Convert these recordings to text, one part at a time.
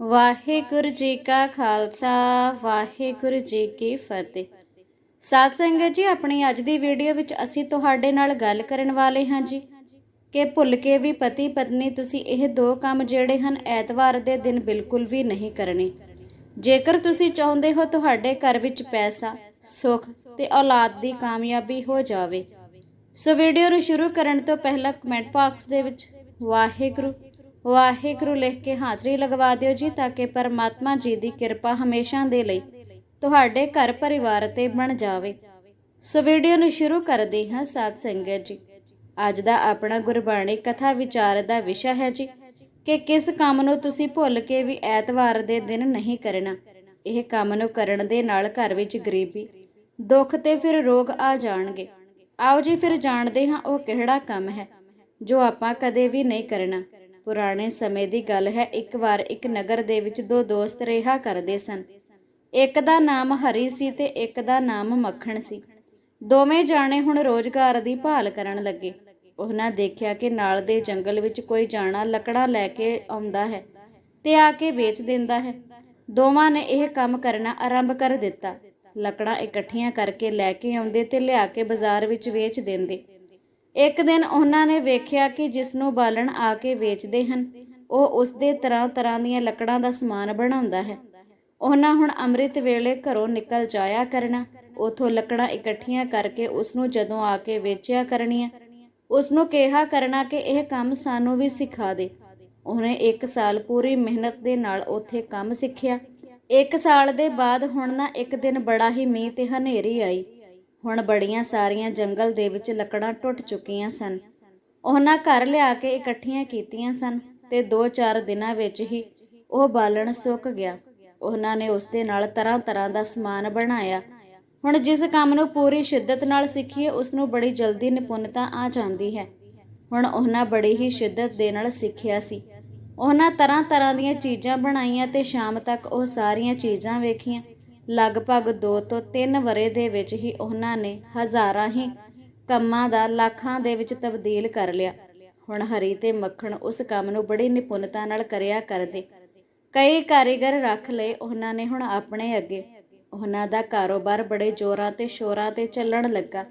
ਵਾਹਿਗੁਰੂ ਜੀ ਕਾ ਖਾਲਸਾ, ਵਾਹਿਗੁਰੂ ਜੀ ਕੀ ਫਤਿਹ। ਸਾਧ ਸੰਗਤ ਜੀ, ਆਪਣੀ ਅੱਜ ਦੀ ਵੀਡੀਓ ਵਿੱਚ ਅਸੀਂ ਤੁਹਾਡੇ ਨਾਲ ਗੱਲ ਕਰਨ ਵਾਲੇ ਹਾਂ ਜੀ ਕਿ ਭੁੱਲ ਕੇ ਵੀ ਪਤੀ ਪਤਨੀ, ਤੁਸੀਂ ਇਹ ਦੋ ਕੰਮ ਜਿਹੜੇ ਹਨ, ਐਤਵਾਰ ਦੇ ਦਿਨ ਬਿਲਕੁਲ ਵੀ ਨਹੀਂ ਕਰਨੇ। ਜੇਕਰ ਤੁਸੀਂ ਚਾਹੁੰਦੇ ਹੋ ਤੁਹਾਡੇ ਘਰ ਵਿੱਚ ਪੈਸਾ, ਸੁੱਖ ਤੇ ਔਲਾਦ ਦੀ ਕਾਮਯਾਬੀ ਹੋ ਜਾਵੇ। ਸੋ ਵੀਡੀਓ ਨੂੰ ਸ਼ੁਰੂ ਕਰਨ ਤੋਂ ਪਹਿਲਾਂ ਕਮੈਂਟ ਬਾਕਸ ਦੇ ਵਿੱਚ ਵਾਹਿਗੁਰੂ ਵਾਹਿਗੁਰੂ ਲਿਖ ਕੇ ਹਾਜ਼ਰੀ ਲਗਵਾ ਦਿਓ ਜੀ ਤਾਂ ਕਿ ਪਰਮਾਤਮਾ ਜੀ ਦੀ ਕਿਰਪਾ ਹਮੇਸ਼ਾ ਦੇ ਲਈ ਤੁਹਾਡੇ ਘਰ ਪਰਿਵਾਰ ਤੇ ਬਣ ਜਾਵੇ। ਸੋ ਵੀਡੀਓ ਨੂੰ ਸ਼ੁਰੂ ਕਰਦੇ ਹਾਂ ਸਾਧ ਸੰਗਤ ਜੀ। ਅੱਜ ਦਾ ਆਪਣਾ ਗੁਰਬਾਣੀ ਕਥਾ ਵਿਚਾਰ ਦਾ ਵਿਸ਼ਾ ਹੈ ਜੀ ਕਿ ਕਿਸ ਕੰਮ ਨੂੰ ਤੁਸੀਂ ਭੁੱਲ ਕੇ ਵੀ ਐਤਵਾਰ ਦੇ ਦਿਨ ਨਹੀਂ ਕਰਨਾ। ਇਹ ਕੰਮ ਨੂੰ ਕਰਨ ਦੇ ਨਾਲ ਘਰ ਵਿੱਚ ਗਰੀਬੀ, ਦੁੱਖ ਤੇ ਫਿਰ ਰੋਗ ਆ ਜਾਣਗੇ। ਆਓ ਜੀ ਫਿਰ ਜਾਣਦੇ ਹਾਂ ਉਹ ਕਿਹੜਾ ਕੰਮ ਹੈ, ਜੋ ਆਪਾਂ ਕਦੇ ਵੀ ਨਹੀਂ ਕਰਨਾ। ਪੁਰਾਣੇ ਸਮੇਂ ਦੀ ਗੱਲ ਹੈ, ਇੱਕ ਵਾਰ ਇੱਕ ਨਗਰ ਦੇ ਵਿੱਚ ਦੋ ਦੋਸਤ ਰਿਹਾ ਕਰਦੇ ਸਨ। ਇੱਕ ਦਾ ਨਾਮ ਹਰੀ ਸੀ ਤੇ ਇੱਕ ਦਾ ਨਾਮ ਮੱਖਣ ਸੀ। ਦੋਵੇਂ ਜਾਣੇ ਹੁਣ ਰੋਜ਼ਗਾਰ ਦੀ ਭਾਲ ਕਰਨ ਲੱਗੇ। ਉਹਨਾਂ ਦੇਖਿਆ ਕਿ ਨਾਲ ਦੇ ਜੰਗਲ ਵਿੱਚ ਕੋਈ ਜਾਣਾ ਲੱਕੜਾਂ ਲੈ ਕੇ ਆਉਂਦਾ ਹੈ ਤੇ ਆ ਕੇ ਵੇਚ ਦਿੰਦਾ ਹੈ। ਦੋਵਾਂ ਨੇ ਇਹ ਕੰਮ ਕਰਨਾ ਆਰੰਭ ਕਰ ਦਿੱਤਾ। ਲੱਕੜਾਂ ਇਕੱਠੀਆਂ ਕਰਕੇ ਲੈ ਕੇ ਆਉਂਦੇ ਤੇ ਲਿਆ ਕੇ ਬਾਜ਼ਾਰ ਵਿੱਚ ਵੇਚ ਦਿੰਦੇ। ਇੱਕ ਦਿਨ ਉਹਨਾਂ ਨੇ ਵੇਖਿਆ ਕਿ ਜਿਸ ਨੂੰ ਬਾਲਣ ਆ ਕੇ ਵੇਚਦੇ ਹਨ, ਉਹ ਉਸ ਦੇ ਤਰ੍ਹਾਂ ਤਰ੍ਹਾਂ ਦੀਆਂ ਲੱਕੜਾਂ ਦਾ ਸਮਾਨ ਬਣਾਉਂਦਾ ਹੈ। ਉਹਨਾਂ ਹੁਣ ਅੰਮ੍ਰਿਤ ਵੇਲੇ ਘਰੋਂ ਨਿਕਲ ਜਾਇਆ ਕਰਨਾ। ਉਥੋਂ ਲੱਕੜਾਂ ਇਕੱਠੀਆਂ ਕਰਕੇ ਉਸ ਨੂੰ ਜਦੋਂ ਆ ਕੇ ਵੇਚਿਆ ਕਰਨੀਆਂ ਉਸ ਨੂੰ ਕਿਹਾ ਕਰਨਾ ਕਿ ਇਹ ਕੰਮ ਸਾਨੂੰ ਵੀ ਸਿਖਾ ਦੇ। ਉਹਨੇ 1 ਸਾਲ ਪੂਰੀ ਮਿਹਨਤ ਦੇ ਨਾਲ ਉੱਥੇ ਕੰਮ ਸਿੱਖਿਆ। 1 ਸਾਲ ਦੇ ਬਾਅਦ ਹੁਣ ਨਾ ਇੱਕ ਦਿਨ ਬੜਾ ਹੀ ਮੀਂਹ ਤੇ ਹਨੇਰੀ ਆਈ। ਹੁਣ ਬੜੀਆਂ ਸਾਰੀਆਂ ਜੰਗਲ ਦੇ ਵਿੱਚ ਲੱਕੜਾਂ ਟੁੱਟ ਚੁੱਕੀਆਂ ਸਨ। ਉਹਨਾਂ ਘਰ ਲਿਆ ਕੇ ਇਕੱਠੀਆਂ ਕੀਤੀਆਂ ਸਨ ਤੇ 2-4 ਦਿਨਾਂ ਵਿੱਚ ਹੀ ਉਹ ਬਾਲਣ ਸੁੱਕ ਗਿਆ। ਉਹਨਾਂ ਨੇ ਉਸ ਦੇ ਨਾਲ ਤਰ੍ਹਾਂ ਤਰ੍ਹਾਂ ਦਾ ਸਮਾਨ ਬਣਾਇਆ। ਹੁਣ ਜਿਸ ਕੰਮ ਨੂੰ ਪੂਰੀ ਸ਼ਿੱਦਤ ਨਾਲ ਸਿੱਖੀਏ, ਉਸ ਨੂੰ ਬੜੀ ਜਲਦੀ ਨਿਪੁੰਨਤਾ ਆ ਜਾਂਦੀ ਹੈ। ਹੁਣ ਉਹਨਾਂ ਬੜੀ ਹੀ ਸ਼ਿੱਦਤ ਦੇ ਨਾਲ ਸਿੱਖਿਆ ਸੀ। ਉਹਨਾਂ ਤਰ੍ਹਾਂ ਤਰ੍ਹਾਂ ਦੀਆਂ ਚੀਜ਼ਾਂ ਬਣਾਈਆਂ ਤੇ ਸ਼ਾਮ ਤੱਕ ਉਹ ਸਾਰੀਆਂ ਚੀਜ਼ਾਂ ਵੇਖੀਆਂ। ਲਗਭਗ 2 ਤੋਂ 3 ਵਰੇ ਦੇ ਵਿੱਚ ਹੀ ਉਹਨਾਂ ਨੇ ਹਜ਼ਾਰਾਂ ਹੀ ਕੰਮਾਂ ਦਾ ਲੱਖਾਂ ਦੇ ਵਿੱਚ ਤਬਦੀਲ ਕਰ ਲਿਆ। ਹੁਣ ਹਰੀ ਤੇ ਮੱਖਣ ਉਸ ਕੰਮ ਨੂੰ ਬੜੀ ਨਿਪੁੰਨਤਾ ਨਾਲ ਕਰਿਆ ਕਰਦੇ। ਕਈ ਕਾਰੀਗਰ ਰੱਖ ਲਏ ਉਹਨਾਂ ਨੇ ਹੁਣ ਆਪਣੇ ਅੱਗੇ। ਉਹਨਾਂ ਦਾ ਕਾਰੋਬਾਰ ਬੜੇ ਜ਼ੋਰਾਂ ਤੇ ਸ਼ੋਰਾਂ ਤੇ ਚੱਲਣ ਲੱਗਾ।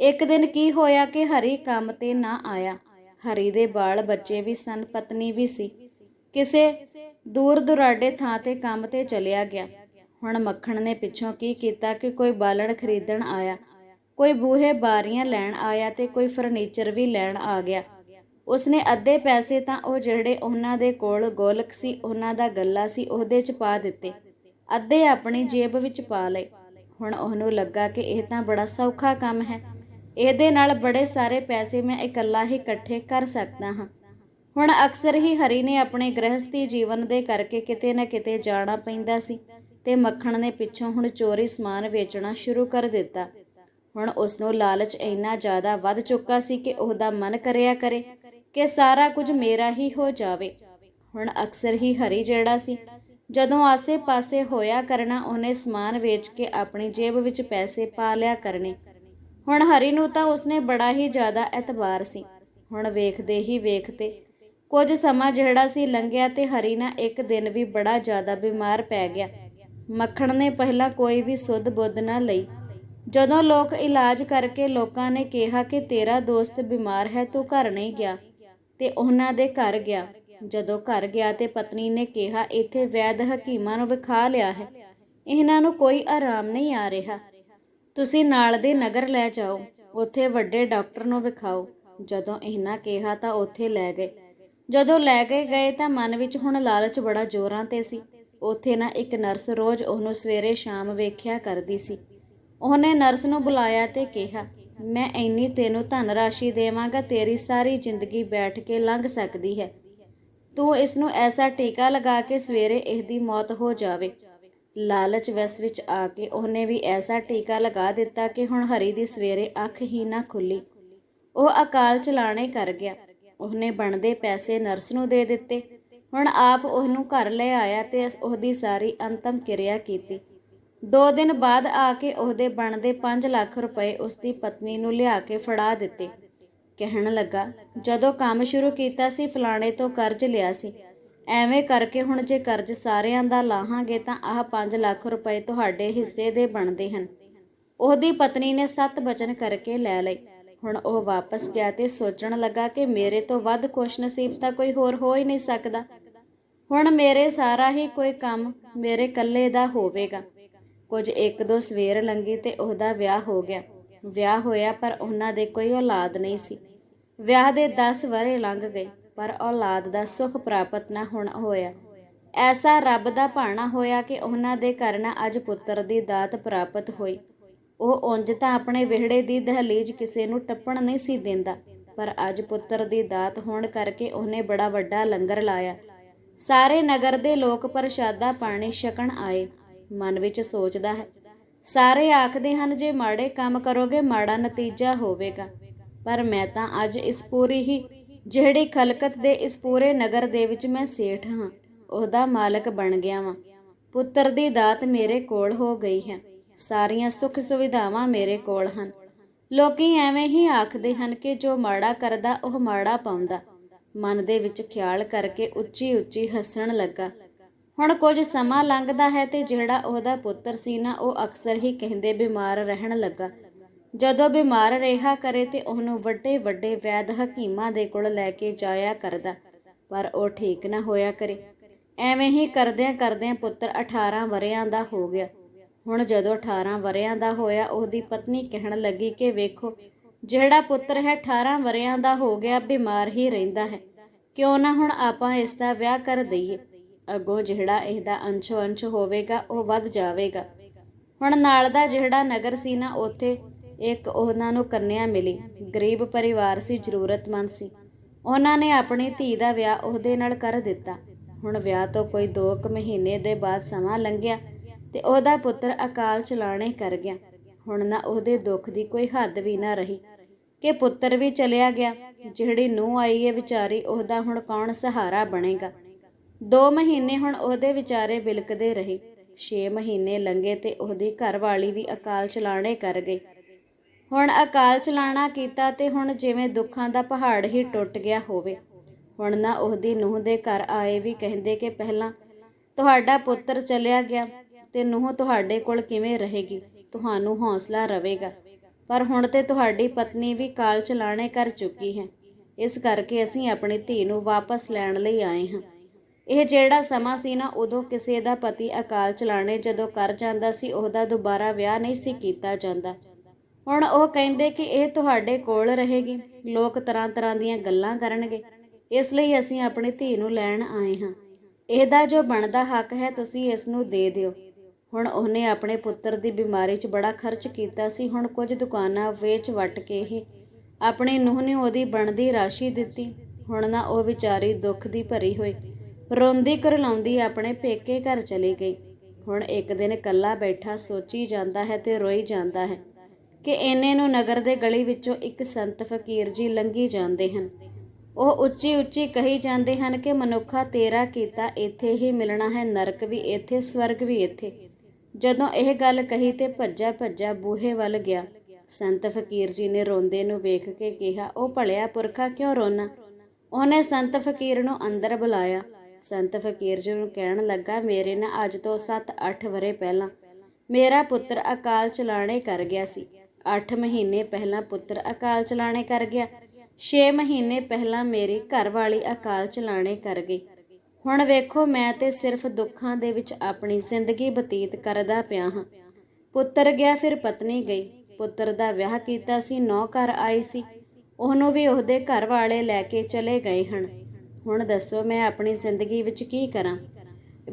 ਇੱਕ ਦਿਨ ਕੀ ਹੋਇਆ ਕਿ ਹਰੀ ਕੰਮ ਤੇ ਨਾ ਆਇਆ। ਹਰੀ ਦੇ ਬਾਲ ਬੱਚੇ ਵੀ ਸਨ, ਪਤਨੀ ਵੀ ਸੀ। ਕਿਸੇ ਦੂਰ ਦੁਰਾਡੇ ਥਾਂ ਤੇ ਕੰਮ ਤੇ ਚਲਿਆ ਗਿਆ। ਹੁਣ ਮੱਖਣ ਨੇ ਪਿੱਛੋਂ ਕੀ ਕੀਤਾ ਕਿ ਕੋਈ ਬਾਲਣ ਖਰੀਦਣ ਆਇਆ। ਕੋਈ ਬੂਹੇ ਬਾਰੀਆਂ ਲੈਣ ਆਇਆ ਤੇ ਕੋਈ ਫਰਨੀਚਰ ਵੀ ਲੈਣ ਆ ਗਿਆ। ਉਸਨੇ ਅੱਧੇ ਪੈਸੇ ਤਾਂ ਉਹ ਜਿਹੜੇ ਉਹਨਾਂ ਦੇ ਕੋਲ ਗੋਲਕ ਸੀ, ਉਹਨਾਂ ਦਾ ਗੱਲਾ ਸੀ, ਉਹਦੇ 'ਚ ਪਾ ਦਿੱਤੇ। ਅੱਧੇ ਆਪਣੀ ਜੇਬ ਵਿੱਚ ਪਾ ਲਏ। ਹੁਣ ਉਹਨੂੰ ਲੱਗਾ ਕਿ ਇਹ ਤਾਂ ਬੜਾ ਸੌਖਾ ਕੰਮ ਹੈ। ਇਹਦੇ ਨਾਲ ਬੜੇ ਸਾਰੇ ਪੈਸੇ ਮੈਂ ਇਕੱਲਾ ਹੀ ਇਕੱਠੇ ਕਰ ਸਕਦਾ ਹਾਂ। ਹੁਣ ਅਕਸਰ ਹੀ ਹਰੀ ਨੇ ਆਪਣੇ ਗ੍ਰਹਸਥੀ ਜੀਵਨ ਦੇ ਕਰਕੇ ਕਿਤੇ ਨਾ ਕਿਤੇ ਜਾਣਾ ਪੈਂਦਾ ਸੀ। ਤੇ ਮੱਖਣ ਨੇ ਪਿੱਛੋਂ ਹੁਣ ਚੋਰੀ ਸਮਾਨ ਵੇਚਣਾ ਸ਼ੁਰੂ ਕਰ ਦਿੱਤਾ। ਹੁਣ ਉਸ ਨੂੰ ਲਾਲਚ ਇੰਨਾ ਜ਼ਿਆਦਾ ਵੱਧ ਚੁੱਕਾ ਸੀ ਕਿ ਉਹਦਾ ਮਨ ਕਰਿਆ ਕਰੇ ਕਿ ਸਾਰਾ ਕੁਝ ਮੇਰਾ ਹੀ ਹੋ ਜਾਵੇ। ਹੁਣ ਅਕਸਰ ਹੀ ਹਰੀ ਜਿਹੜਾ ਸੀ, ਜਦੋਂ ਆਸੇ-ਪਾਸੇ ਹੋਇਆ ਕਰਨਾ, ਉਹਨੇ ਸਮਾਨ ਵੇਚ ਕੇ ਆਪਣੀ ਜੇਬ ਵਿੱਚ ਪੈਸੇ ਪਾ ਲਿਆ ਕਰਨੇ। ਹੁਣ ਹਰੀ ਨੂੰ ਤਾਂ ਉਸਨੇ ਬੜਾ ਹੀ ਜ਼ਿਆਦਾ ਇਤਬਾਰ ਸੀ। ਹੁਣ ਵੇਖਦੇ ਹੀ ਵੇਖਦੇ ਕੁਝ ਸਮਾਂ ਜਿਹੜਾ ਸੀ ਲੰਘਿਆ ਤੇ ਹਰੀ ਨਾ ਇੱਕ ਦਿਨ ਵੀ ਬੜਾ ਜ਼ਿਆਦਾ ਬਿਮਾਰ ਪੈ ਗਿਆ। ਮੱਖਣ ਨੇ ਪਹਿਲਾਂ ਕੋਈ ਵੀ ਸੁੱਧ ਬੁੱਧ ਨਾ ਲਈ। ਜਦੋਂ ਲੋਕ ਇਲਾਜ ਕਰਕੇ ਲੋਕਾਂ ਨੇ ਕਿਹਾ ਕਿ ਤੇਰਾ ਦੋਸਤ ਬਿਮਾਰ ਹੈ, ਤੂੰ ਘਰ ਨਹੀਂ ਗਿਆ, ਤੇ ਉਹਨਾਂ ਦੇ ਘਰ ਗਿਆ। ਜਦੋਂ ਘਰ ਗਿਆ ਤੇ ਪਤਨੀ ਨੇ ਕਿਹਾ, ਇੱਥੇ ਵੈਦ ਹਕੀਮਾਂ ਨੂੰ ਵਿਖਾ ਲਿਆ ਹੈ। ਇਹਨਾਂ ਨੂੰ ਕੋਈ ਆਰਾਮ ਨਹੀਂ ਆ ਰਿਹਾ। ਤੁਸੀਂ ਨਾਲ ਦੇ ਨਗਰ ਲੈ ਜਾਓ। ਉੱਥੇ ਵੱਡੇ ਡਾਕਟਰ ਨੂੰ ਵਿਖਾਓ। ਜਦੋਂ ਇਹਨਾਂ ਕਿਹਾ ਤਾਂ ਉੱਥੇ ਲੈ ਗਏ। ਜਦੋਂ ਲੈ ਕੇ ਗਏ ਤਾਂ ਮਨ ਵਿੱਚ ਹੁਣ ਲਾਲਚ ਬੜਾ ਜ਼ੋਰਾਂ ਤੇ ਸੀ। ਉੱਥੇ ਨਾ ਇੱਕ ਨਰਸ ਰੋਜ਼ ਉਹਨੂੰ ਸਵੇਰੇ ਸ਼ਾਮ ਵੇਖਿਆ ਕਰਦੀ ਸੀ। ਉਹਨੇ ਨਰਸ ਨੂੰ ਬੁਲਾਇਆ ਤੇ ਕਿਹਾ, ਮੈਂ ਇੰਨੀ ਤੈਨੂੰ ਧਨ ਰਾਸ਼ੀ ਦੇਵਾਂਗਾ, ਤੇਰੀ ਸਾਰੀ ਜ਼ਿੰਦਗੀ ਬੈਠ ਕੇ ਲੰਘ ਸਕਦੀ ਹੈ। ਤੂੰ ਇਸ ਨੂੰ ਐਸਾ ਟੀਕਾ ਲਗਾ ਕੇ ਸਵੇਰੇ ਇਹਦੀ ਮੌਤ ਹੋ ਜਾਵੇ। ਲਾਲਚ ਵਸ ਵਿੱਚ ਆ ਕੇ ਉਹਨੇ ਵੀ ਐਸਾ ਟੀਕਾ ਲਗਾ ਦਿੱਤਾ ਕਿ ਹੁਣ ਹਰੀ ਦੀ ਸਵੇਰੇ ਅੱਖ ਹੀ ਨਾ ਖੁੱਲੀ। ਉਹ ਅਕਾਲ ਚਲਾਣੇ ਕਰ ਗਿਆ। ਉਹਨੇ ਬਣਦੇ ਪੈਸੇ ਨਰਸ ਨੂੰ ਦੇ ਦਿੱਤੇ। ਹੁਣ ਆਪ ਉਹਨੂੰ ਘਰ ਲੈ ਆਇਆ ਤੇ ਉਹਦੀ ਸਾਰੀ ਅੰਤਮ ਕਿਰਿਆ ਕੀਤੀ। ਦੋ ਦਿਨ ਬਾਅਦ ਆ ਕੇ ਉਹਦੇ ਬਣਦੇ 5 ਲੱਖ ਰੁਪਏ ਉਸਦੀ ਪਤਨੀ ਨੂੰ ਲਿਆ ਕੇ ਫੜਾ ਦਿੱਤੇ। ਕਹਿਣ ਲੱਗਾ, ਜਦੋਂ ਕੰਮ ਸ਼ੁਰੂ ਕੀਤਾ ਸੀ, ਫਲਾਣੇ ਤੋਂ ਕਰਜ਼ ਲਿਆ ਸੀ। ਐਵੇਂ ਕਰਕੇ ਹੁਣ ਜੇ ਕਰਜ਼ ਸਾਰਿਆਂ ਦਾ ਲਾਹਾਂਗੇ ਤਾਂ ਆਹ 5 ਲੱਖ ਰੁਪਏ ਤੁਹਾਡੇ ਹਿੱਸੇ ਦੇ ਬਣਦੇ ਹਨ। ਉਹਦੀ ਪਤਨੀ ਨੇ ਸੱਤ ਬਚਨ ਕਰਕੇ ਲੈ ਲਈ ਹੁਣ ਉਹ ਵਾਪਸ ਗਿਆ ਤੇ ਸੋਚਣ ਲੱਗਾ ਕਿ ਮੇਰੇ ਤੋਂ ਵੱਧ ਖੁਸ਼ਨਸੀਬ ਤਾਂ ਕੋਈ ਹੋਰ ਹੋ ਹੀ ਨਹੀਂ ਸਕਦਾ। ਹੁਣ ਮੇਰੇ ਸਾਰਾ ਹੀ ਕੋਈ ਕੰਮ ਮੇਰੇ ਕੱਲੇ ਦਾ ਹੋਵੇਗਾ। ਕੁਝ ਇੱਕ ਦੋ ਸਵੇਰ ਲੰਗੀ ਤੇ ਉਹਦਾ ਵਿਆਹ ਹੋ ਗਿਆ। ਵਿਆਹ ਹੋਇਆ ਪਰ ਉਹਨਾਂ ਦੇ ਕੋਈ ਔਲਾਦ ਨਹੀਂ ਸੀ। ਵਿਆਹ ਦੇ 10 ਵਰੇ ਲੰਘ ਗਏ, ਪਰ ਔਲਾਦ ਦਾ ਸੁੱਖ ਪ੍ਰਾਪਤ ਨਾ ਹੁਣ ਹੋਇਆ। ਐਸਾ ਰੱਬ ਦਾ ਭਾਣਾ ਹੋਇਆ ਕਿ ਉਹਨਾਂ ਦੇ ਘਰ ਅੱਜ ਪੁੱਤਰ ਦੀ ਦਾਤ ਪ੍ਰਾਪਤ ਹੋਈ। ਉਹ ਉਂਝ ਤਾਂ ਆਪਣੇ ਵਿਹੜੇ ਦੀ ਦਹਲੀਜ਼ ਕਿਸੇ ਨੂੰ ਟੱਪਣ ਨਹੀਂ ਸੀ ਦਿੰਦਾ, ਪਰ ਅੱਜ ਪੁੱਤਰ ਦੀ ਦਾਤ ਹੋਣ ਕਰਕੇ ਉਹਨੇ ਬੜਾ ਵੱਡਾ ਲੰਗਰ ਲਾਇਆ। ਸਾਰੇ ਨਗਰ ਦੇ ਲੋਕ ਪ੍ਰਸ਼ਾਦਾ ਪਾਣੀ ਛਕਣ ਆਏ। ਮਨ ਵਿੱਚ ਸੋਚਦਾ ਹੈ, ਸਾਰੇ ਆਖਦੇ ਹਨ, ਜੇ ਮਾੜੇ ਕੰਮ ਕਰੋਗੇ, ਮਾੜਾ ਨਤੀਜਾ ਹੋਵੇਗਾ। ਪਰ ਮੈਂ ਤਾਂ ਅੱਜ ਇਸ ਪੂਰੀ ਹੀ, ਜਿਹੜੀ ਖਲਕਤ ਦੇ ਇਸ ਪੂਰੇ ਨਗਰ ਦੇ ਵਿੱਚ ਮੈਂ ਸੇਠ ਹਾਂ, ਉਹਦਾ ਮਾਲਕ ਬਣ ਗਿਆ ਵਾਂ। ਪੁੱਤਰ ਦੀ ਦਾਤ ਮੇਰੇ ਕੋਲ ਹੋ ਗਈ ਹੈ, ਸਾਰੀਆਂ ਸੁੱਖ ਸੁਵਿਧਾਵਾਂ ਮੇਰੇ ਕੋਲ ਹਨ। ਲੋਕੀ ਐਵੇਂ ਹੀ ਆਖਦੇ ਹਨ ਕਿ ਜੋ ਮਾੜਾ ਕਰਦਾ, ਉਹ ਮਾੜਾ ਪਾਉਂਦਾ। ਮਨ ਦੇ ਵਿੱਚ ਖਿਆਲ ਕਰਕੇ ਉੱਚੀ ਉੱਚੀ ਹੱਸਣ ਲੱਗਾ। ਹੁਣ ਕੁਝ ਸਮਾਂ ਲੰਘਦਾ ਹੈ ਤੇ ਜਿਹੜਾ ਉਹਦਾ ਪੁੱਤਰ ਸੀ ਨਾ, ਉਹ ਅਕਸਰ ਹੀ ਕਹਿੰਦੇ ਬਿਮਾਰ ਰਹਿਣ ਲੱਗਾ। ਜਦੋਂ ਬਿਮਾਰ ਰਿਹਾ ਕਰੇ ਤੇ ਉਹਨੂੰ ਵੱਡੇ ਵੱਡੇ ਵੈਦ ਹਕੀਮਾਂ ਦੇ ਕੋਲ ਲੈ ਕੇ ਜਾਇਆ ਕਰਦਾ, ਪਰ ਉਹ ਠੀਕ ਨਾ ਹੋਇਆ ਕਰੇ। ਐਵੇਂ ਹੀ ਕਰਦਿਆਂ ਕਰਦਿਆਂ ਪੁੱਤਰ 18 ਵਰਿਆਂ ਦਾ ਹੋ ਗਿਆ। ਹੁਣ ਜਦੋਂ 18 ਵਰਿਆਂ ਦਾ ਹੋਇਆ, ਉਹਦੀ ਪਤਨੀ ਕਹਿਣ ਲੱਗੀ ਕਿ ਵੇਖੋ ਜਿਹੜਾ ਪੁੱਤਰ ਹੈ 18 ਵਰਿਆਂ ਦਾ ਹੋ ਗਿਆ, ਬਿਮਾਰ ਹੀ ਰਹਿੰਦਾ ਹੈ। ਕਿਉਂ ਨਾ ਹੁਣ ਆਪਾਂ ਇਸ ਦਾ ਵਿਆਹ ਕਰ ਦਈਏ? ਅੱਗੋਂ ਜਿਹੜਾ ਇਹਦਾ ਅੰਸ਼ੋ ਅੰਸ਼ ਹੋਵੇਗਾ, ਉਹ ਵੱਧ ਜਾਵੇਗਾ। ਹੁਣ ਨਾਲ ਦਾ ਜਿਹੜਾ ਨਗਰ ਸੀ ਨਾ, ਉੱਥੇ ਇੱਕ ਉਹਨਾਂ ਨੂੰ ਕੰਨਿਆ ਮਿਲੀ। ਗਰੀਬ ਪਰਿਵਾਰ ਸੀ, ਜ਼ਰੂਰਤਮੰਦ ਸੀ। ਉਹਨਾਂ ਨੇ ਆਪਣੀ ਧੀ ਦਾ ਵਿਆਹ ਉਹਦੇ ਨਾਲ ਕਰ ਦਿੱਤਾ। ਹੁਣ ਵਿਆਹ ਤੋਂ ਕੋਈ 2 ਮਹੀਨੇ ਦੇ ਬਾਅਦ ਸਮਾਂ ਲੰਘਿਆ ਤੇ ਉਹਦਾ ਪੁੱਤਰ ਅਕਾਲ ਚਲਾਣੇ ਕਰ ਗਿਆ। ਹੁਣ ਨਾ ਉਹਦੇ ਦੁੱਖ ਦੀ ਕੋਈ ਹੱਦ ਵੀ ਨਾ ਰਹੀ। ਕਿ ਪੁੱਤਰ ਵੀ ਚਲਿਆ ਗਿਆ, ਜਿਹੜੀ ਨੂੰ ਆਈ ਹੈ ਵਿਚਾਰੀ, ਉਹਦਾ ਹੁਣ ਕੌਣ ਸਹਾਰਾ ਬਣੇਗਾ? 2 ਮਹੀਨੇ ਹੁਣ ਉਹਦੇ ਵਿਚਾਰੇ ਬਿਲਕਦੇ ਰਹੇ। 6 ਮਹੀਨੇ ਲੰਘੇ ਤੇ ਉਹਦੀ ਘਰਵਾਲੀ ਵੀ ਅਕਾਲ ਚਲਾਣੇ ਕਰ ਗਈ। ਹੁਣ ਅਕਾਲ ਚਲਾਣਾ ਕੀਤਾ ਤੇ ਹੁਣ ਜਿਵੇਂ ਦੁੱਖਾਂ ਦਾ ਪਹਾੜ ਹੀ ਟੁੱਟ ਗਿਆ ਹੋਵੇ। ਹੁਣ ਨਾ ਉਹਦੀ ਨੂੰਹ ਦੇ ਘਰ ਆਏ ਵੀ ਕਹਿੰਦੇ ਕਿ ਪਹਿਲਾਂ ਤੁਹਾਡਾ ਪੁੱਤਰ ਚਲਿਆ ਗਿਆ ਤੇ ਨੂੰਹ ਤੁਹਾਡੇ ਕੋਲ ਕਿਵੇਂ ਰਹੇਗੀ? ਤੁਹਾਨੂੰ ਹੌਸਲਾ ਰਵੇਗਾ। ਪਰ ਹੁਣ ਤੇ ਤੁਹਾਡੀ ਪਤਨੀ ਵੀ ਕਾਲ ਚਲਾਣੇ ਕਰ ਚੁੱਕੀ ਹੈ। ਇਸ ਕਰਕੇ ਅਸੀਂ ਆਪਣੀ ਧੀ ਨੂੰ ਵਾਪਸ ਲੈਣ ਲਈ ਆਏ ਹਾਂ। ਇਹ ਜਿਹੜਾ ਸਮਾਂ ਸੀ ਨਾ, ਉਦੋਂ ਕਿਸੇ ਦਾ ਪਤੀ ਅਕਾਲ ਚਲਾਣੇ ਜਦੋਂ ਕਰ ਜਾਂਦਾ ਸੀ, ਉਹਦਾ ਦੁਬਾਰਾ ਵਿਆਹ ਨਹੀਂ ਸੀ ਕੀਤਾ ਜਾਂਦਾ। ਹੁਣ ਉਹ ਕਹਿੰਦੇ ਕਿ ਇਹ ਤੁਹਾਡੇ ਕੋਲ ਰਹੇਗੀ। ਲੋਕ ਤਰ੍ਹਾਂ ਤਰ੍ਹਾਂ ਦੀਆਂ ਗੱਲਾਂ ਕਰਨਗੇ। ਇਸ ਲਈ ਅਸੀਂ ਆਪਣੀ ਧੀ ਨੂੰ ਲੈਣ ਆਏ ਹਾਂ। ਇਹਦਾ ਜੋ ਬਣਦਾ ਹੱਕ ਹੈ, ਤੁਸੀਂ ਇਸ ਨੂੰ ਦੇ ਦਿਓ। ਹੁਣ ਉਹਨੇ ਆਪਣੇ ਪੁੱਤਰ ਦੀ ਬਿਮਾਰੀ 'ਚ ਬੜਾ ਖਰਚ ਕੀਤਾ ਸੀ, ਹੁਣ ਕੁਝ ਦੁਕਾਨਾਂ ਵੇਚ ਵਟ ਕੇ ਹੀ ਆਪਣੀ ਨੂੰਹ ਨੇ ਉਹਦੀ ਬਣਦੀ ਰਾਸ਼ੀ ਦਿੱਤੀ। ਹੁਣ ਨਾ ਉਹ ਵਿਚਾਰੀ ਦੁੱਖ ਦੀ ਭਰੀ ਹੋਈ, ਰੋਂਦੀ ਕਰਲਾਉਂਦੀ ਆਪਣੇ ਪੇਕੇ ਘਰ ਚਲੀ ਗਈ। ਹੁਣ ਇੱਕ ਦਿਨ ਇਕੱਲਾ ਬੈਠਾ ਸੋਚੀ ਜਾਂਦਾ ਹੈ ਤੇ ਰੋਈ ਜਾਂਦਾ ਹੈ ਕਿ ਇੰਨੇ ਨੂੰ ਨਗਰ ਦੇ ਗਲੀ ਵਿੱਚੋਂ ਇੱਕ ਸੰਤ ਫਕੀਰ ਜੀ ਲੰਘੀ ਜਾਂਦੇ ਹਨ। ਉਹ ਉੱਚੀ ਉੱਚੀ ਕਹੀ ਜਾਂਦੇ ਹਨ ਕਿ ਮਨੁੱਖਾ ਤੇਰਾ ਕੀਤਾ ਇੱਥੇ ਹੀ ਮਿਲਣਾ ਹੈ, ਨਰਕ ਵੀ ਇੱਥੇ, ਸਵਰਗ ਵੀ ਇੱਥੇ। ਜਦੋਂ ਇਹ ਗੱਲ ਕਹੀ ਤੇ ਭੱਜਾ ਭੱਜਾ ਬੂਹੇ ਵੱਲ ਗਿਆ। ਸੰਤ ਫਕੀਰ ਜੀ ਨੇ ਰੋਂਦੇ ਨੂੰ ਵੇਖ ਕੇ ਕਿਹਾ, ਉਹ ਭਲਿਆ ਪੁਰਖਾ ਕਿਉਂ ਰੋਣਾ ਉਹਨੇ ਸੰਤ ਫਕੀਰ ਨੂੰ ਅੰਦਰ ਬੁਲਾਇਆ। ਸੰਤ ਫਕੀਰ ਜੀ ਨੂੰ ਕਹਿਣ ਲੱਗਾ, ਮੇਰੇ ਨਾਲ ਅੱਜ ਤੋਂ 7-8 ਵਰੇ ਪਹਿਲਾਂ ਮੇਰਾ ਪੁੱਤਰ ਅਕਾਲ ਚਲਾਣੇ ਕਰ ਗਿਆ ਸੀ। 8 ਮਹੀਨੇ ਪਹਿਲਾਂ ਪੁੱਤਰ ਅਕਾਲ ਚਲਾਣੇ ਕਰ ਗਿਆ। 6 ਮਹੀਨੇ ਪਹਿਲਾਂ ਮੇਰੀ ਘਰਵਾਲੀ ਅਕਾਲ ਚਲਾਣੇ ਕਰ ਗਈ। ਹੁਣ ਵੇਖੋ ਮੈਂ ਤੇ ਸਿਰਫ ਦੁੱਖਾਂ ਦੇ ਵਿੱਚ ਆਪਣੀ ਜ਼ਿੰਦਗੀ ਬਤੀਤ ਕਰਦਾ ਪਿਆ ਹਾਂ। ਪੁੱਤਰ ਗਿਆ ਫਿਰ ਪਤਨੀ ਗਈ। ਪੁੱਤਰ ਦਾ ਵਿਆਹ ਕੀਤਾ ਸੀ, ਨੌ ਘਰ ਆਈ ਸੀ। ਉਹਨੂੰ ਵੀ ਉਹਦੇ ਘਰ ਵਾਲੇ ਲੈ ਕੇ ਚਲੇ ਗਏ ਹਨ। ਹੁਣ ਦੱਸੋ ਮੈਂ ਆਪਣੀ ਜ਼ਿੰਦਗੀ ਵਿੱਚ ਕੀ ਕਰਾਂ?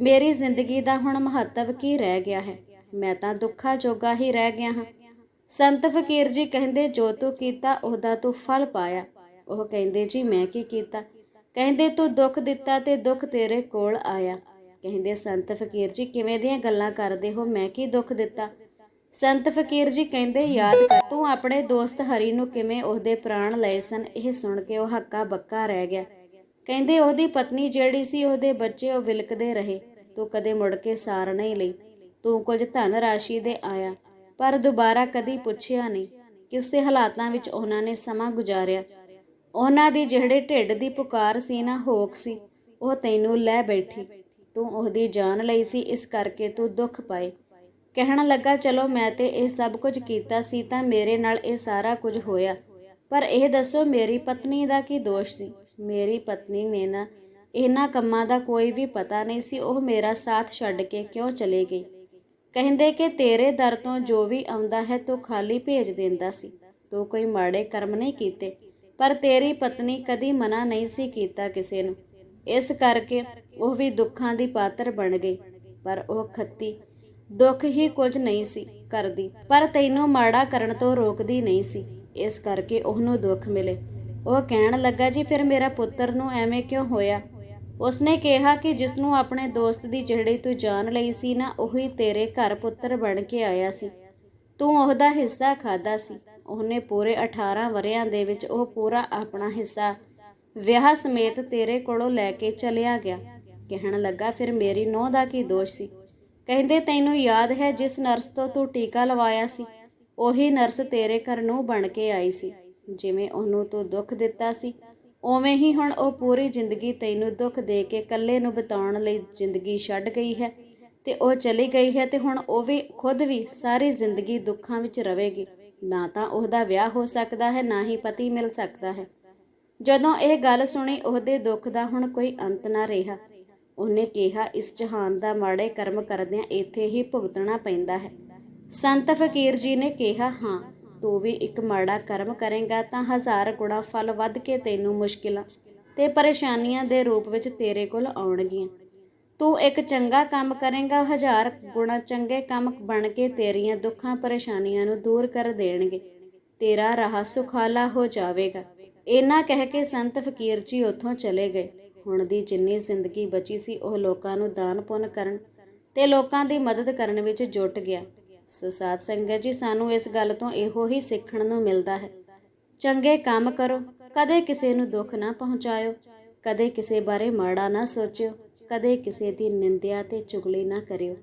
ਮੇਰੀ ਜ਼ਿੰਦਗੀ ਦਾ ਹੁਣ ਮਹੱਤਵ ਕੀ ਰਹਿ ਗਿਆ ਹੈ? ਮੈਂ ਤਾਂ ਦੁੱਖਾਂ ਜੋਗਾ ਹੀ ਰਹਿ ਗਿਆ ਹਾਂ। ਸੰਤ ਫਕੀਰ ਜੀ ਕਹਿੰਦੇ, ਜੋ ਤੂੰ ਕੀਤਾ, ਉਹਦਾ ਤੂੰ ਫਲ ਪਾਇਆ। ਉਹ ਕਹਿੰਦੇ, ਜੀ ਮੈਂ ਕੀ ਕੀਤਾ? ਕਹਿੰਦੇ ਤੂੰ ਦੁੱਖ ਦਿੱਤਾ ਤੇ ਦੁੱਖ ਤੇਰੇ ਕੋਲ ਆਇਆ। ਕਹਿੰਦੇ, ਸੰਤ ਫਕੀਰ ਜੀ, ਕਿਵੇਂ ਦੀਆਂ ਗੱਲਾਂ ਕਰਦੇ ਹੋ? ਮੈਂ ਕੀ ਦੁੱਖ ਦਿੱਤਾ? ਸੰਤ ਫਕੀਰ ਜੀ ਕਹਿੰਦੇ, ਯਾਦ ਕਰ, ਤੂੰ ਆਪਣੇ ਦੋਸਤ ਹਰੀ ਨੂੰ ਕਿਵੇਂ ਉਹਦੇ ਪ੍ਰਾਣ ਲਏ ਸਨ? ਇਹ ਸੁਣ ਕੇ ਉਹ ਹੱਕਾ ਬੱਕਾ ਰਹਿ ਗਿਆ। ਕਹਿੰਦੇ, ਉਹਦੀ ਪਤਨੀ ਜਿਹੜੀ ਸੀ, ਉਹਦੇ ਬੱਚੇ ਉਹ ਵਿਲਕਦੇ ਰਹੇ। ਤੂੰ ਕਦੇ ਮੁੜ ਕੇ ਸਾਰ ਨਹੀਂ ਲਈ। ਤੂੰ ਕੁਝ ਧਨ ਰਾਸ਼ੀ ਦੇ ਆਇਆ, ਪਰ ਦੁਬਾਰਾ ਕਦੀ ਪੁੱਛਿਆ ਨਹੀਂ। ਕਿਸੇ ਹਾਲਾਤਾਂ ਵਿੱਚ ਉਹਨਾਂ ਨੇ ਸਮਾਂ ਗੁਜ਼ਾਰਿਆ। ਉਹਨਾਂ ਦੀ ਜਿਹੜੇ ਢਿੱਡ ਦੀ ਪੁਕਾਰ ਸੀ ਨਾ, ਹੋਕ ਸੀ, ਉਹ ਤੈਨੂੰ ਲੈ ਬੈਠੀ। ਤੂੰ ਉਹਦੀ ਜਾਨ ਲਈ ਸੀ, ਇਸ ਕਰਕੇ ਤੂੰ ਦੁੱਖ ਪਾਏ। ਕਹਿਣ ਲੱਗਾ, ਚਲੋ, ਮੈਂ ਤੇ ਇਹ ਸਭ ਕੁਝ ਕੀਤਾ ਸੀ ਤਾਂ ਮੇਰੇ ਨਾਲ ਇਹ ਸਾਰਾ ਕੁਝ ਹੋਇਆ। ਪਰ ਇਹ ਦੱਸੋ, ਮੇਰੀ ਪਤਨੀ ਦਾ ਕੀ ਦੋਸ਼ ਸੀ? ਮੇਰੀ ਪਤਨੀ ਨੇ ਨਾ ਇਹਨਾਂ ਕੰਮਾਂ ਦਾ ਕੋਈ ਵੀ ਪਤਾ ਨਹੀਂ ਸੀ, ਉਹ ਮੇਰਾ ਸਾਥ ਛੱਡ ਕੇ ਕਿਉਂ ਚਲੇ ਗਈ? ਕਹਿੰਦੇ ਕਿ ਤੇਰੇ ਦਰ ਤੋਂ ਜੋ ਵੀ ਆਉਂਦਾ ਹੈ, ਤੂੰ ਖਾਲੀ ਭੇਜ ਦਿੰਦਾ ਸੀ। ਤੂੰ ਕੋਈ ਮਾੜੇ ਕਰਮ ਨਹੀਂ ਕੀਤੇ। ਪਰ ਤੇਰੀ ਪਤਨੀ ਕਦੀ ਮਨਾ ਨਹੀਂ ਸੀ ਕੀਤਾ ਕਿਸੇ ਨੂੰ। ਇਸ ਕਰਕੇ ਉਹ ਵੀ ਦੁੱਖਾਂ ਦੀ ਪਾਤਰ ਬਣ ਗਈ, ਪਰ ਉਹ ਖੱਤੀ, ਦੁੱਖ ਹੀ ਕੁਝ ਨਹੀਂ ਸੀ ਕਰਦੀ। ਪਰ ਤੈਨੂੰ ਮਾੜਾ ਕਰਨ ਤੋਂ ਰੋਕਦੀ ਨਹੀਂ ਸੀ, ਇਸ ਕਰਕੇ ਉਹਨੂੰ ਦੁੱਖ ਮਿਲੇ। ਉਹ ਕਹਿਣ ਲੱਗਾ, ਜੀ, ਫਿਰ ਮੇਰਾ ਪੁੱਤਰ ਨੂੰ ਐਵੇਂ ਕਿਉਂ ਹੋਇਆ? ਉਸਨੇ ਕਿਹਾ ਕਿ ਜਿਸ ਨੂੰ ਆਪਣੇ ਦੋਸਤ ਦੀ ਜਿਹੜੀ ਤੂੰ ਜਾਨ ਲਈ ਸੀ ਨਾ, ਉਹੀ ਤੇਰੇ ਘਰ ਪੁੱਤਰ ਬਣ ਕੇ ਆਇਆ ਸੀ। ਤੂੰ ਉਹਦਾ ਹਿੱਸਾ ਖਾਦਾ ਸੀ। ਉਹਨੇ ਪੂਰੇ 18 ਵਰਿਆਂ ਦੇ ਵਿੱਚ ਉਹ ਪੂਰਾ ਆਪਣਾ ਹਿੱਸਾ ਵਿਆਹ ਸਮੇਤ ਤੇਰੇ ਕੋਲੋਂ ਲੈ ਕੇ ਚਲਿਆ ਗਿਆ। ਕਹਿਣ ਲੱਗਾ, ਫਿਰ ਮੇਰੀ ਨੋਹ ਦਾ ਕੀ ਦੋਸ਼ ਸੀ? ਕਹਿੰਦੇ, ਤੈਨੂੰ ਯਾਦ ਹੈ ਜਿਸ ਨਰਸ ਤੋਂ ਤੂੰ ਟੀਕਾ ਲਵਾਇਆ ਸੀ, ਉਹੀ ਨਰਸ ਤੇਰੇ ਘਰ ਨੂੰ ਬਣ ਕੇ ਆਈ ਸੀ। ਜਿਵੇਂ ਉਹਨੂੰ ਤੂੰ ਦੁੱਖ ਦਿੱਤਾ ਸੀ, ਉਵੇਂ ਹੀ ਹੁਣ ਉਹ ਪੂਰੀ ਜ਼ਿੰਦਗੀ ਤੈਨੂੰ ਦੁੱਖ ਦੇ ਕੇ ਇਕੱਲੇ ਨੂੰ ਬਿਤਾਉਣ ਲਈ ਜ਼ਿੰਦਗੀ ਛੱਡ ਗਈ ਹੈ ਤੇ ਉਹ ਚਲੀ ਗਈ ਹੈ ਤੇ ਹੁਣ ਉਹ ਵੀ, ਖੁਦ ਵੀ ਸਾਰੀ ਜ਼ਿੰਦਗੀ ਦੁੱਖਾਂ ਵਿੱਚ ਰਵੇਗੀ ਨਾ ਤਾਂ ਉਹਦਾ ਵਿਆਹ ਹੋ ਸਕਦਾ ਹੈ, ਨਾ ਹੀ ਪਤੀ ਮਿਲ ਸਕਦਾ ਹੈ। ਜਦੋਂ ਇਹ ਗੱਲ ਸੁਣੀ, ਉਹਦੇ ਦੁੱਖ ਦਾ ਹੁਣ ਕੋਈ ਅੰਤ ਨਾ ਰਿਹਾ। ਉਹਨੇ ਕਿਹਾ, ਇਸ ਜਹਾਨ ਦਾ ਮਾੜੇ ਕਰਮ ਕਰਦਿਆਂ ਇੱਥੇ ਹੀ ਭੁਗਤਣਾ ਪੈਂਦਾ ਹੈ। ਸੰਤ ਫਕੀਰ ਜੀ ਨੇ ਕਿਹਾ, ਹਾਂ, ਤੂੰ ਵੀ ਇੱਕ ਮਾੜਾ ਕਰਮ ਕਰੇਗਾ ਤਾਂ ਹਜ਼ਾਰ ਗੁਣਾ ਫਲ ਵੱਧ ਕੇ ਤੈਨੂੰ ਮੁਸ਼ਕਿਲਾਂ ਤੇ ਪਰੇਸ਼ਾਨੀਆਂ ਦੇ ਰੂਪ ਵਿੱਚ ਤੇਰੇ ਕੋਲ ਆਉਣਗੀਆਂ। ਤੂੰ ਇੱਕ ਚੰਗਾ ਕੰਮ ਕਰੇਗਾ, ਹਜ਼ਾਰ ਗੁਣਾ ਚੰਗੇ ਕੰਮ ਬਣ ਕੇ ਤੇਰੀਆਂ ਦੁੱਖਾਂ ਪਰੇਸ਼ਾਨੀਆਂ ਨੂੰ ਦੂਰ ਕਰ ਦੇਣਗੇ, ਤੇਰਾ ਰਾਹ ਸੁਖਾਲਾ ਹੋ ਜਾਵੇਗਾ। ਇਹਨਾਂ ਕਹਿ ਕੇ ਸੰਤ ਫਕੀਰ ਜੀ ਉੱਥੋਂ ਚਲੇ ਗਏ। ਹੁਣ ਦੀ ਜਿੰਨੀ ਜ਼ਿੰਦਗੀ ਬਚੀ ਸੀ, ਉਹ ਲੋਕਾਂ ਨੂੰ ਦਾਨ ਪੁੰਨ ਕਰਨ ਤੇ ਲੋਕਾਂ ਦੀ ਮਦਦ ਕਰਨ ਵਿੱਚ ਜੁਟ ਗਿਆ। ਸੋ ਸਾਧ ਸੰਗਤ ਜੀ, ਸਾਨੂੰ ਇਸ ਗੱਲ ਤੋਂ ਇਹੋ ਹੀ ਸਿੱਖਣ ਨੂੰ ਮਿਲਦਾ ਹੈ। ਚੰਗੇ ਕੰਮ ਕਰੋ, ਕਦੇ ਕਿਸੇ ਨੂੰ ਦੁੱਖ ਨਾ ਪਹੁੰਚਾਇਓ, ਕਦੇ ਕਿਸੇ ਬਾਰੇ ਮਾੜਾ ਨਾ ਸੋਚਿਓ। ਕਦੇ ਕਿਸੇ ਦੀ ਨਿੰਦਿਆ ਤੇ ਚੁਗਲੀ ਨਾ ਕਰਿਓ।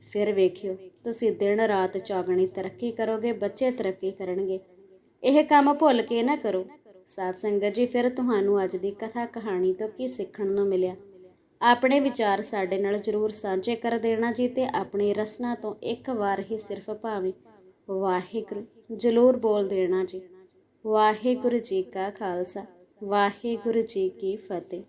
ਫਿਰ ਵੇਖਿਓ, ਤੁਸੀਂ ਦਿਨ ਰਾਤ ਚਾਗਣੀ ਤਰੱਕੀ ਕਰੋਗੇ, ਬੱਚੇ ਤਰੱਕੀ ਕਰਨਗੇ। ਇਹ ਕੰਮ ਭੁੱਲ ਕੇ ਨਾ ਕਰੋ। ਸਾਧ ਸੰਗਤ ਜੀ, ਫਿਰ ਤੁਹਾਨੂੰ ਅੱਜ ਦੀ ਕਥਾ ਕਹਾਣੀ ਤੋਂ ਕੀ ਸਿੱਖਣ ਨੂੰ ਮਿਲਿਆ? ਆਪਣੇ ਵਿਚਾਰ ਸਾਡੇ ਨਾਲ ਜਰੂਰ ਸਾਂਝੇ ਕਰ ਦੇਣਾ ਜੀ ਤੇ ਆਪਣੀ ਰਸਨਾ ਤੋਂ ਇੱਕ ਵਾਰ ਹੀ ਸਿਰਫ ਭਾਵੇਂ ਵਾਹਿਗੁਰੂ ਜਰੂਰ ਬੋਲ ਦੇਣਾ ਜੀ। ਵਾਹਿਗੁਰੂ ਜੀ ਕਾ ਖਾਲਸਾ, ਵਾਹਿਗੁਰੂ ਜੀ ਕੀ ਫਤਿਹ।